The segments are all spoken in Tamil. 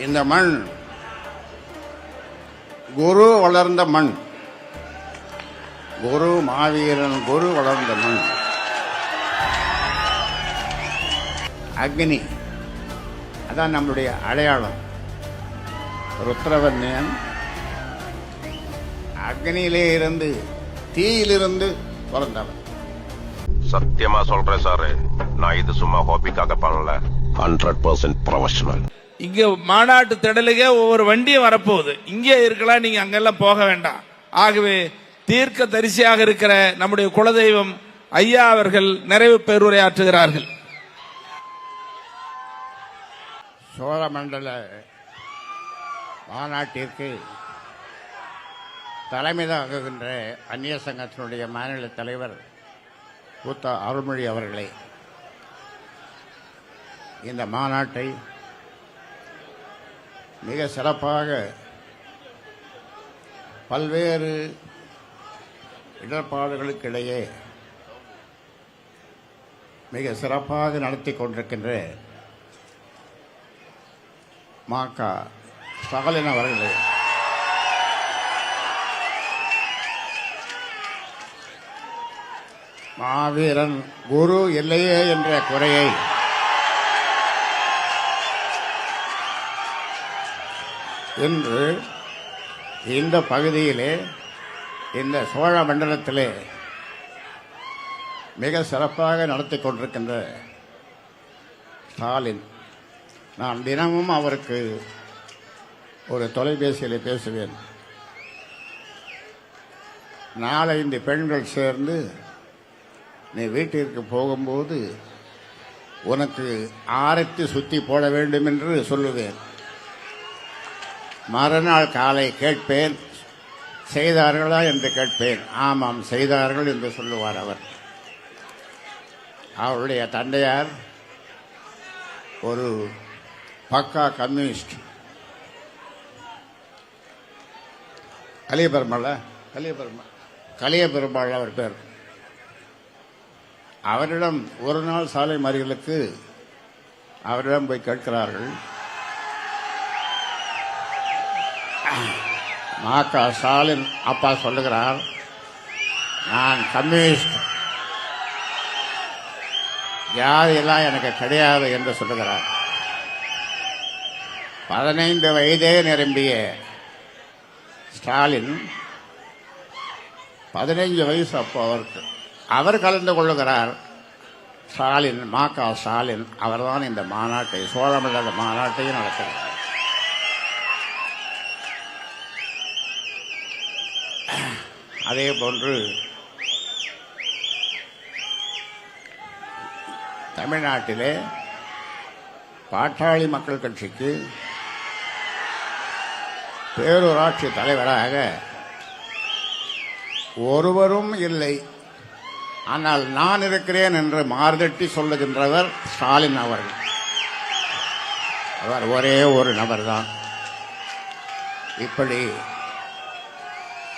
இந்த மண் குரு வளர்ந்த மண். குரு மாவீரன் குரு வளர்ந்த மண். அக்னி. அதான் நம்மளுடைய அடையாளம். ருத்ரவன்யன் அக்னியிலே இருந்து தீயிலிருந்து பிறந்தவன் சத்தியமா சொல்றேன் சாரு. நான் இது சும்மா ஹாபிக்காக பண்ணல. Hundred percent professional. இங்க மாநாட்டு திடலுக்கே ஒவ்வொரு வண்டியும் வரப்போகுது. இங்கே இருக்கலாம் நீங்க அங்கெல்லாம் போக வேண்டாம். ஆகவே தீர்க்க தரிசியாக இருக்கிற நம்முடைய குலதெய்வம் ஐயா அவர்கள் நிறைவு பேருரையாற்றுகிறார்கள். சோழமண்டல மாநாட்டிற்கு தலைமை தாங்குகின்ற அந்நிய சங்கத்தினுடைய மாநில தலைவர் கூத்த அருள்மொழி அவர்களே இந்த மாநாட்டை மிக சிறப்பாக பல்வேறு இடர்பாடுகளுக்கிடையே மிக சிறப்பாக நடத்தி கொண்டிருக்கின்ற மாக்கா ஸ்டாலின் அவர்களே. மாவீரன் குரு இல்லையே என்ற குறையை இன்று இந்த பகுதியிலே இந்த சோழ மண்டலத்திலே மிக சிறப்பாக நடத்தி கொண்டிருக்கின்ற ஸ்டாலின். நான் தினமும் அவருக்கு ஒரு தொலைபேசியில் பேசுவேன். நாலஞ்சு பெண்கள் சேர்ந்து நீ வீட்டிற்கு போகும்போது உனக்கு ஆரத்தி சுற்றி போட வேண்டும் என்று சொல்லுவேன். மறுநாள் காலை கேட்பேன். செய்தார்களா என்று கேட்பேன். ஆமாம் செய்தார்கள் என்று சொல்லுவார் அவர். அவருடைய தந்தையார் ஒரு பக்கா கம்யூனிஸ்ட். கலியபெருமாள் கலியபெருமாள் கலியபெருமாள் அவர் பேர். அவரிடம் ஒரு நாள் சாலை மறியலுக்கு அவரிடம் போய் கேட்கிறார்கள். மாக்கா ஸ்டாலின் அப்பா சொல்லுகிறார் நான் கம்யூனிஸ்ட். ஜாதியெல்லாம் எனக்கு கிடையாது என்று சொல்லுகிறார். பதினைந்து வயதே நிரம்பிய ஸ்டாலின் பதினைஞ்சு வயசு அப்போ அவருக்கு அவர் கலந்து கொள்ளுகிறார். ஸ்டாலின் மாக்கா ஸ்டாலின் அவர்தான் இந்த மாநாட்டை சோழமில்லாத மாநாட்டையும் நடத்துகிறார். அதே போன்று தமிழ்நாட்டிலே பாட்டாளி மக்கள் கட்சிக்கு பேரூராட்சி தலைவராக ஒருவரும் இல்லை. ஆனால் நான் இருக்கிறேன் என்று மார்தட்டி சொல்லுகின்றவர் ஸ்டாலின் அவர்கள். அவர் ஒரே ஒரு நபர்தான். இப்படி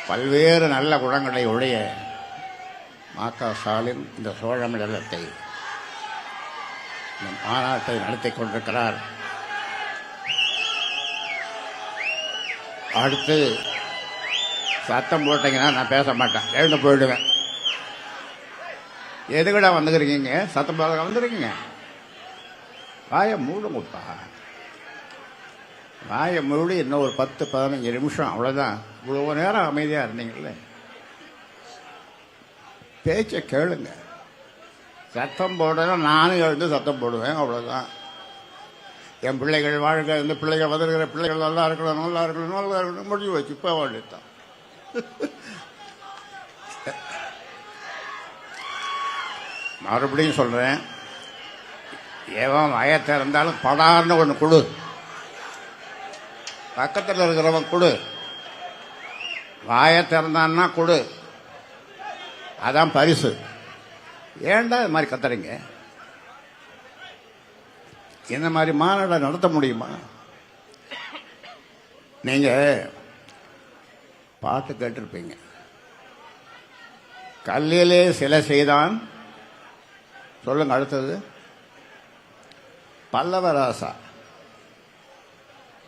பல்வேறு நல்ல குணங்களை உடைய மாக்கா ஸ்டாலின் இந்த சோழ மண்டலத்தை இந்த மாநாட்டை நடத்தி கொண்டிருக்கிறார். அடுத்து சத்தம் போட்டீங்கன்னா நான் பேச மாட்டேன். எழுந்து போயிடுவேன். எதுக்கடா வந்துக்கிறீங்க சத்தம் போட வந்துருக்கீங்க. வாயை மூடுங்கப்பா. வாயை மூடி இன்னும் ஒரு பத்து பதினஞ்சு நிமிஷம் அவ்வளோதான் இவ்வளோ நேரம் அமைதியாக இருந்தீங்கல்ல? பேச்சை கேளுங்க. சத்தம் போடணும் நானும் எழுந்து சத்தம் போடுவேன் அவ்வளோதான் என் பிள்ளைகள் வாழ்க இந்த பிள்ளைகள் வந்திருக்கிற பிள்ளைகள் நல்லா இருக்கணும் நல்லா இருக்கணும் நல்லா இருக்கணும் முடிஞ்சு வச்சு இப்போ வாழ்த்தான் மறுபடியும் சொல்கிறேன் ஏவன் வய இருந்தாலும் படார்னு ஒன்று கொடு. பக்கத்தில் இருக்கிறவன் கொடு. வாயை திறந்தான்னா கொடு. அதான் பரிசு. ஏன்டா இது மாதிரி கத்துறீங்க? இந்த மாதிரி மாநாடை நடத்த முடியுமா? நீங்க பாட்டு கேட்டிருப்பீங்க. கல்லிலே சிலை செய்தான். சொல்லுங்க அடுத்தது. பல்லவராசா.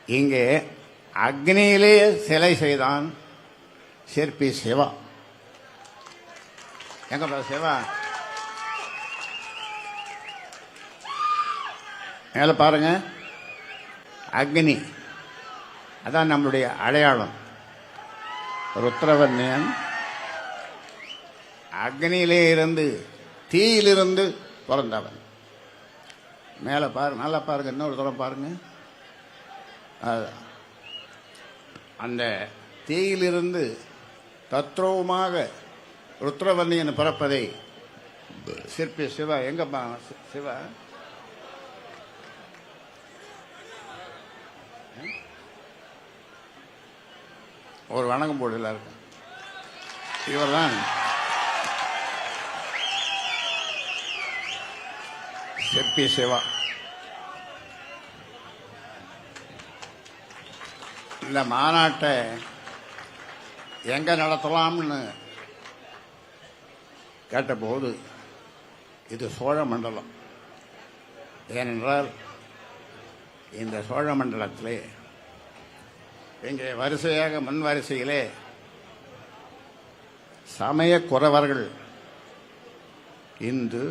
இங்கே அக்னியிலே சிலை செய்தான். சிற்பி சிவா. எங்க சிவா? மேல பாருங்க. அக்னி. அதான் நம்மளுடைய அடையாளம். ருத்ரவன்யன் அக்னியிலே இருந்து தீயிலிருந்து பிறந்தவன். மேலே பாருங்க நல்லா பாருங்க இன்னொரு தூரம் பாருங்க. அந்த தீயிலிருந்து தத்ரூபமாக ருத்ரவன்னியன் பிறப்பதை. சிற்பி சிவா எங்கப்பா சி- சிவா? ஒரு வணக்கம் போடு எல்லாருக்கும். இவர்தான். சிற்பி சிவா. இந்த மாநாட்டை எங்க நடத்தலாம்னு கேட்டபோது இது சோழ மண்டலம். ஏனென்றால் இந்த சோழ மண்டலத்திலே இங்கே வரிசையாக முன் வரிசையிலே சமய குறவர்கள் இந்து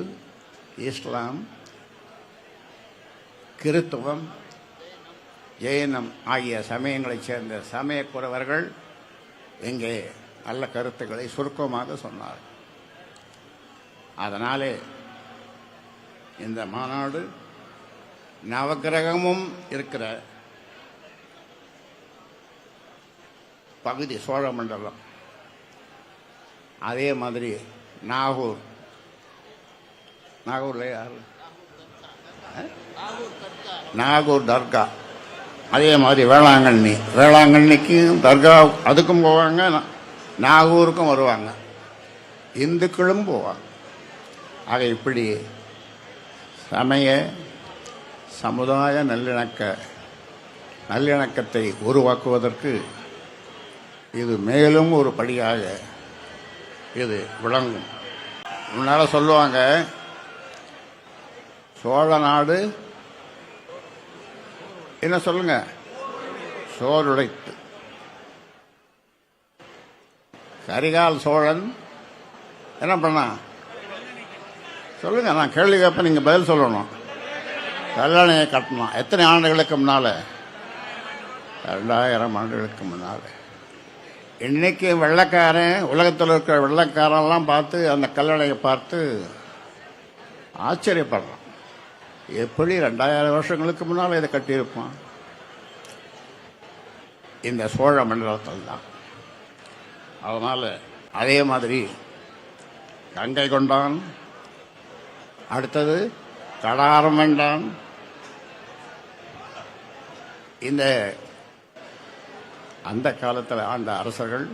இஸ்லாம் கிறித்துவம் ஜெயினம் ஆகிய சமயங்களைச் சேர்ந்த சமய குறவர்கள் இங்கே நல்ல கருத்துக்களை சுருக்கமாக சொன்னார். அதனாலே இந்த மாநாடு நவக்கிரகமும் இருக்கிற பகுதி சோழ மண்டலம். அதே மாதிரி நாகூர். நாகூர்ல யாரு? நாகூர் தர்கா. அதே மாதிரி வேளாங்கண்ணி. வேளாங்கண்ணிக்கும் தர்கா அதுக்கும் போவாங்க நாகூருக்கும் வருவாங்க. இந்துக்களும் போவாங்க. ஆக இப்படி சமய சமுதாய நல்லிணக்க நல்லிணக்கத்தை உருவாக்குவதற்கு இது மேலும் ஒரு படியாக இது விளங்கும். முன்னால் சொல்லுவாங்க சோழ நாடு என்ன சொல்லுங்க? சோறுடைத்து. கரிகால் சோழன். என்ன பண்ணா? சொல்லுங்க நான் கேள்வி கேட்பேன் நீங்க பதில் சொல்லணும். கல்லணையை கட்டணும். எத்தனை ஆண்டுகளுக்கு முன்னால? ரெண்டாயிரம் ஆண்டுகளுக்கு முன்னால. இன்னைக்கு வெள்ளக்காரன் உலகத்தில் இருக்கிற வெள்ளக்காரெல்லாம் பார்த்து அந்த கல்லணையை பார்த்து ஆச்சரியப்படுறான். எப்படி ரெண்டாயிரம் வருஷங்களுக்கு முன்னால் இதை கட்டியிருப்பான் இந்த சோழ மண்டலத்தில் தான். அதனால் அதே மாதிரி கங்கை கொண்டான் அடுத்தது கடாரம் வேண்டான். இந்த அந்த காலத்தில் ஆண்ட அரசர்கள்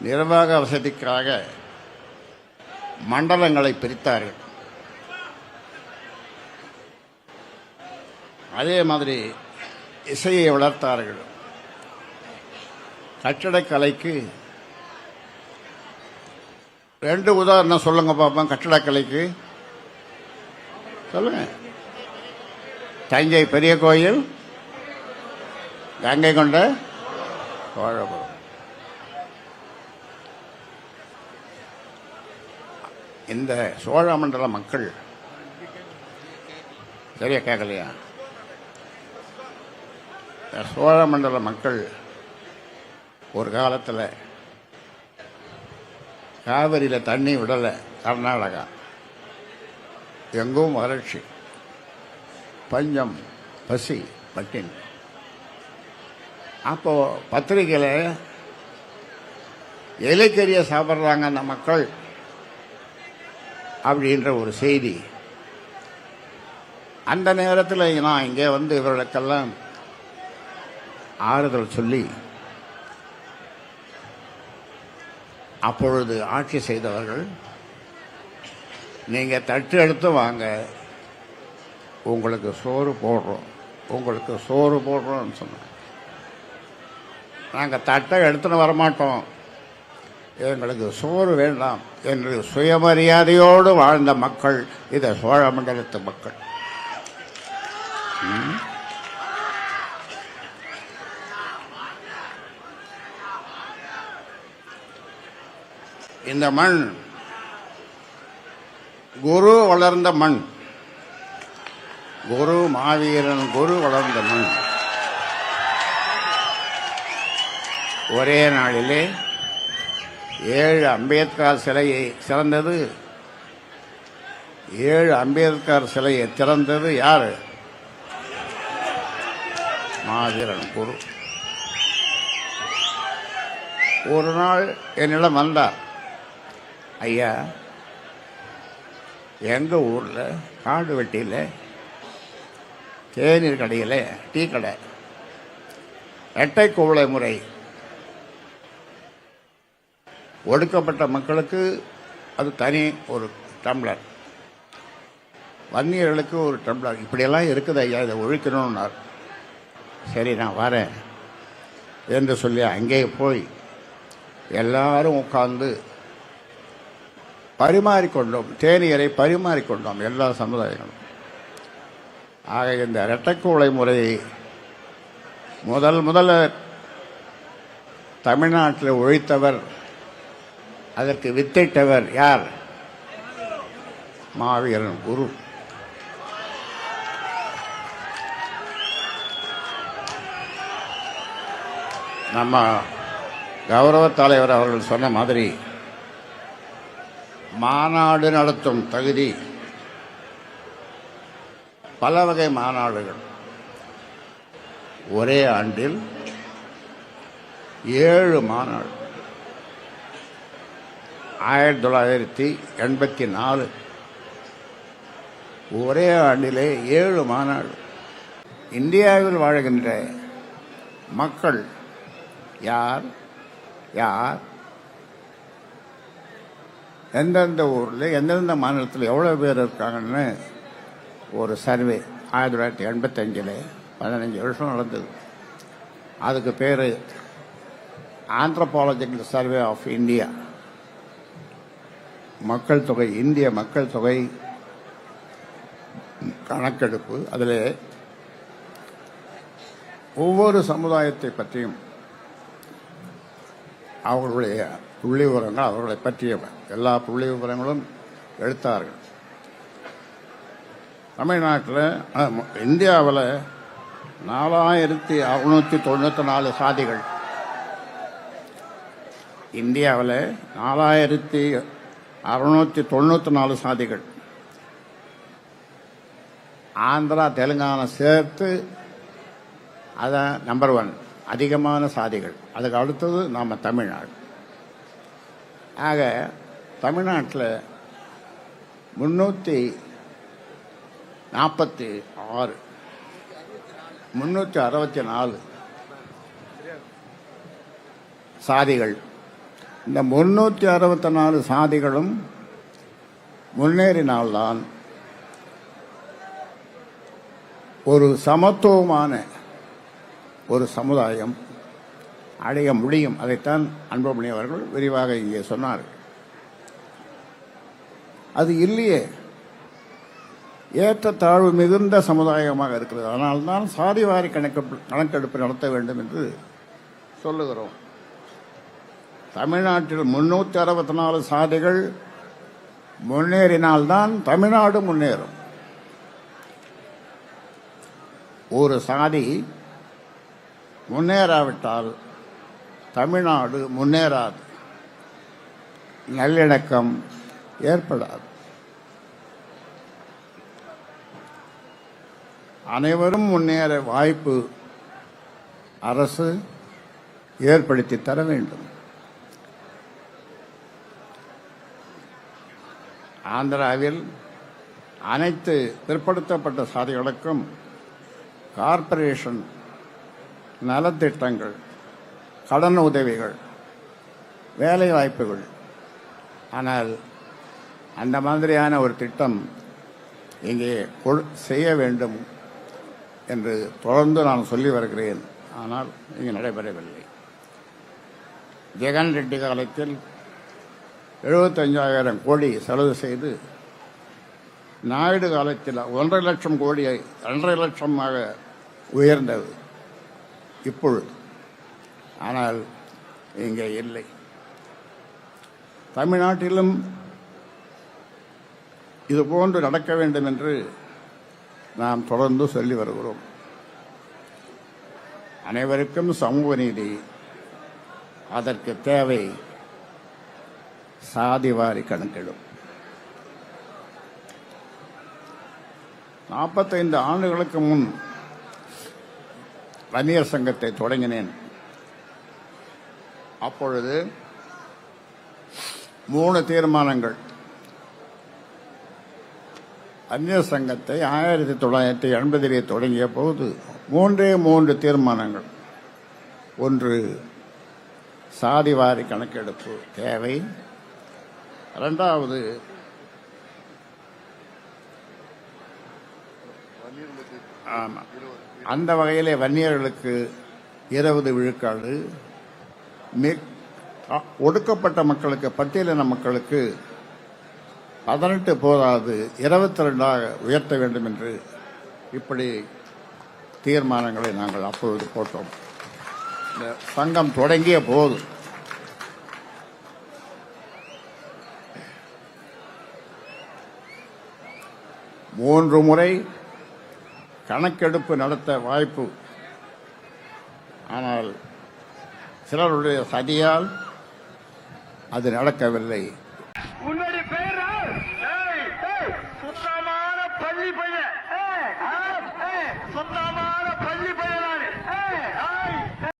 நிர்வாக வசதிக்காக மண்டலங்களை பிரித்தார்கள். அதே மாதிரி இசையை வளர்த்தார்கள். கட்டடக்கலைக்கு ரெண்டு உதாரணம் சொல்லுங்க பார்ப்போம் கட்டடக்கலைக்கு. சொல்லுங்க. தஞ்சை பெரிய கோயில் கங்கை கொண்ட சோழபுரம் இந்த சோழ மண்டல மக்கள் சரியா கேட்கலையா சோழமண்டல மக்கள் ஒரு காலத்தில் காவிரியில் தண்ணி விடலை கர்நாடகா. எங்கும் வறட்சி. பஞ்சம் பசி பட்டினி. அப்போ பத்திரிகையில் இலைக்கறியை சாப்பிட்றாங்க அந்த மக்கள் அப்படின்ற ஒரு செய்தி. அந்த நேரத்தில் நான் இங்கே வந்து இவர்களுக்கெல்லாம் ஆறுதல் சொல்லி அப்பொழுது ஆட்சி செய்தவர்கள் நீங்கள் தட்டு எடுத்து வாங்க. உங்களுக்கு சோறு போடுறோம். உங்களுக்கு சோறு போடுறோம்னு சொன்னாங்க. நாங்கள் தட்டை எடுத்துன்னு வரமாட்டோம். எங்களுக்கு சோறு வேண்டாம். என்று சுயமரியாதையோடு வாழ்ந்த மக்கள் இதை சோழ மண்டலத்து மக்கள். இந்த மண் குரு வளர்ந்த மண். குரு மாவீரன் குரு வளர்ந்த மண். ஒரே நாளிலே ஏழு அம்பேத்கர் சிலையை சிறந்தது ஏழு அம்பேத்கர் சிலையை திறந்தது யார்? மாவீரன் குரு. ஒரு நாள் என்னிடம் வந்தார். ஐயா எங்கள் ஊரில் காடு வெட்டியில் தேநீர் கடையில் டீ கடை. எட்டை குவளை முறை. ஒடுக்கப்பட்ட மக்களுக்கு அது தனி ஒரு டம்ளர். வன்னியர்களுக்கு ஒரு டம்ளர். இப்படியெல்லாம் இருக்குது ஐயா இதை ஒழிக்கணும்னார். சரி நான் வரேன். என்று சொல்லி அங்கே போய் எல்லாரும் உட்காந்து பரிமாறிக்கொண்டோம். தேநீரை பரிமாறிக்கொண்டோம் எல்லா சமுதாயங்களும். ஆக இந்த இரட்டைக்குவளை முறையை முதல் முதல்ல தமிழ்நாட்டில் ஒழித்தவர் அதற்கு வித்திட்டவர் யார்? மாவீரன் குரு. நம்ம கௌரவ தலைவர் அவர்கள் சொன்ன மாதிரி மாநாடு நடத்தும் தகுதி. பல வகை மாநாடுகள். ஒரே ஆண்டில் ஏழு மாநாடு. ஆயிரத்தி தொள்ளாயிரத்தி எண்பத்தி நாலு. ஒரே ஆண்டிலே ஏழு மாநாடு. இந்தியாவில் வாழ்கின்ற மக்கள் யார்? யார்? எந்தெந்த ஊரில் எந்தெந்த மாநிலத்தில் எவ்வளோ பேர் இருக்காங்கன்னு ஒரு சர்வே. ஆயிரத்தி தொள்ளாயிரத்தி எண்பத்தஞ்சில் பதினஞ்சு வருஷம் நடந்தது. அதுக்கு பேர் ஆந்த்ரபாலஜிக்கல் சர்வே ஆஃப் இந்தியா மக்கள் தொகை இந்திய மக்கள் தொகை கணக்கெடுப்பு. அதில் ஒவ்வொரு சமுதாயத்தை பற்றியும் அவர்களுடைய புள்ளி விவரங்கள் அவர்களை பற்றிய எல்லா புள்ளி விவரங்களும் எடுத்தார்கள். தமிழ்நாட்டில் இந்தியாவில் நாலாயிரத்தி அறுநூற்றி தொண்ணூற்றி நாலு சாதிகள். இந்தியாவில் நாலாயிரத்தி அறுநூற்றி தொண்ணூற்றி நாலு சாதிகள். ஆந்திரா தெலுங்கானா சேர்த்து அதான் நம்பர் ஒன் அதிகமான சாதிகள். அதுக்கு அடுத்தது நாம் தமிழ்நாடு. ஆக தமிழ்நாட்டில் முன்னூற்றி நாற்பத்தி ஆறு. முன்னூற்றி அறுபத்தி நாலு சாதிகள். இந்த முன்னூற்றி அறுபத்தி நாலு சாதிகளும் முன்னேறினால்தான் ஒரு சமத்துவமான ஒரு சமுதாயம் அடைய முடியும். அதைத்தான் அன்புமணி அவர்கள் விரிவாக இங்கே சொன்னார்கள் அது இல்லையே. ஏற்றத்தாழ்வு மிகுந்த சமுதாயமாக இருக்கிறது. அதனால்தான் சாதிவாரி கணக்கெடுப்பு கணக்கெடுப்பு நடத்த வேண்டும் என்று சொல்லுகிறோம். தமிழ்நாட்டில் முன்னூற்றி அறுபத்தி நாலு சாதிகள் முன்னேறினால்தான் தமிழ்நாடு முன்னேறும். ஒரு சாதி முன்னேறாவிட்டால் தமிழ்நாடு முன்னேறாது. நல்லிணக்கம் ஏற்படாது. அனைவரும் முன்னேற வாய்ப்பு அரசு ஏற்படுத்தி தர வேண்டும். ஆந்திராவில் அனைத்து பிற்படுத்தப்பட்ட சாதிகளுக்கும் கார்ப்பரேஷன் நலத்திட்டங்கள் கடன் உதவிகள் வேலை வாய்ப்புகள் ஆனால் அந்த மாதிரியான ஒரு திட்டம் இங்கே கொள்- செய்ய வேண்டும் என்று தொடர்ந்து நான் சொல்லி வருகிறேன். ஆனால் இங்கே நடைபெறவில்லை. ஜெகன் ரெட்டி காலத்தில் எழுபத்தஞ்சாயிரம் கோடி செலவு செய்து நாயுடு காலத்தில் ஒன்றரை லட்சம் கோடியை ஒன்றரை லட்சமாக உயர்ந்தது. இப்பொழுது ஆனால் இங்கே இல்லை. தமிழ்நாட்டிலும் இது போன்று நடக்க வேண்டும் என்று நாம் தொடர்ந்து சொல்லி வருகிறோம். அனைவருக்கும் சமூக நீதி அதற்கு தேவை சாதிவாரி கணக்கிடும். நாற்பத்தைந்து ஆண்டுகளுக்கு முன் வன்னியர் சங்கத்தை தொடங்கினேன். அப்பொழுது மூணு தீர்மானங்கள். அந்நிய சங்கத்தை ஆயிரத்தி தொள்ளாயிரத்தி எண்பதிலே தொடங்கிய போது மூன்றே மூன்று தீர்மானங்கள். ஒன்று சாதிவாரி கணக்கெடுப்பு தேவை. இரண்டாவது ஆமாம் அந்த வகையிலே வன்னியர்களுக்கு இருபது விழுக்காடு. ஒடுக்கப்பட்ட மக்களுக்கு பட்டியலின மக்களுக்கு பதினெட்டு போதாது இருபத்தி ரெண்டாக உயர்த்த வேண்டும் என்று இப்படி தீர்மானங்களை நாங்கள் அப்பொழுது போட்டோம். இந்த சங்கம் தொடங்கிய போது மூன்று முறை கணக்கெடுப்பு நடத்த வாய்ப்பு. ஆனால் சிலருடைய சதியால் அது நடக்கவில்லை.